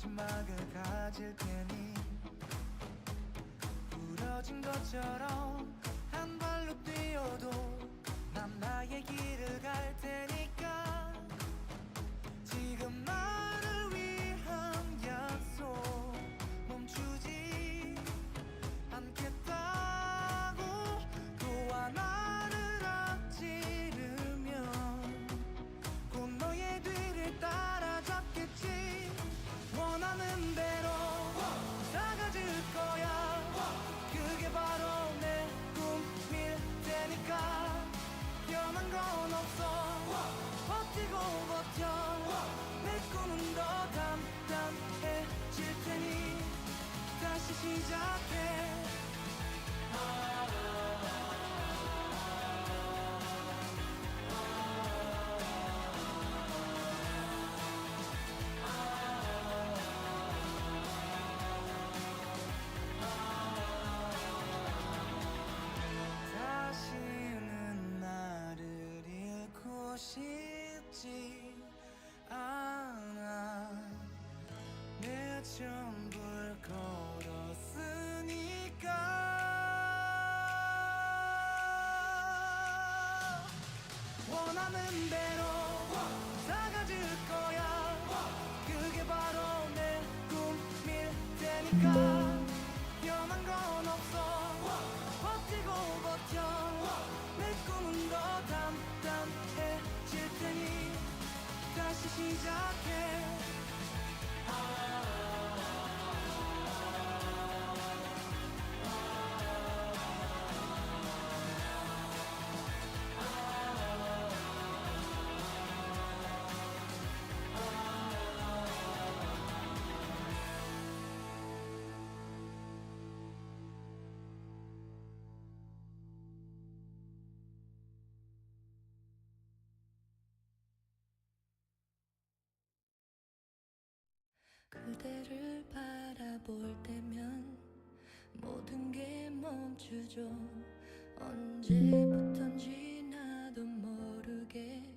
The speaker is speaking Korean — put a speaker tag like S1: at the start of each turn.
S1: 마지막을 가질 테니. 부러진 것처럼 버텨 내 꿈은 더 단단해질 테니 다시 시작해. 다시는 나를 잃고 싶 전부를 걸었으니까. 원하는 대로 다가질 거야. 그게 바로 내 꿈일 테니까. 변한 건 없어. 버티고 버텨. 내 꿈은 더 단단해질 테니. 다시 시작해
S2: 그대를 바라볼 때면 모든 게 멈추죠. 언제부턴지 나도 모르게였죠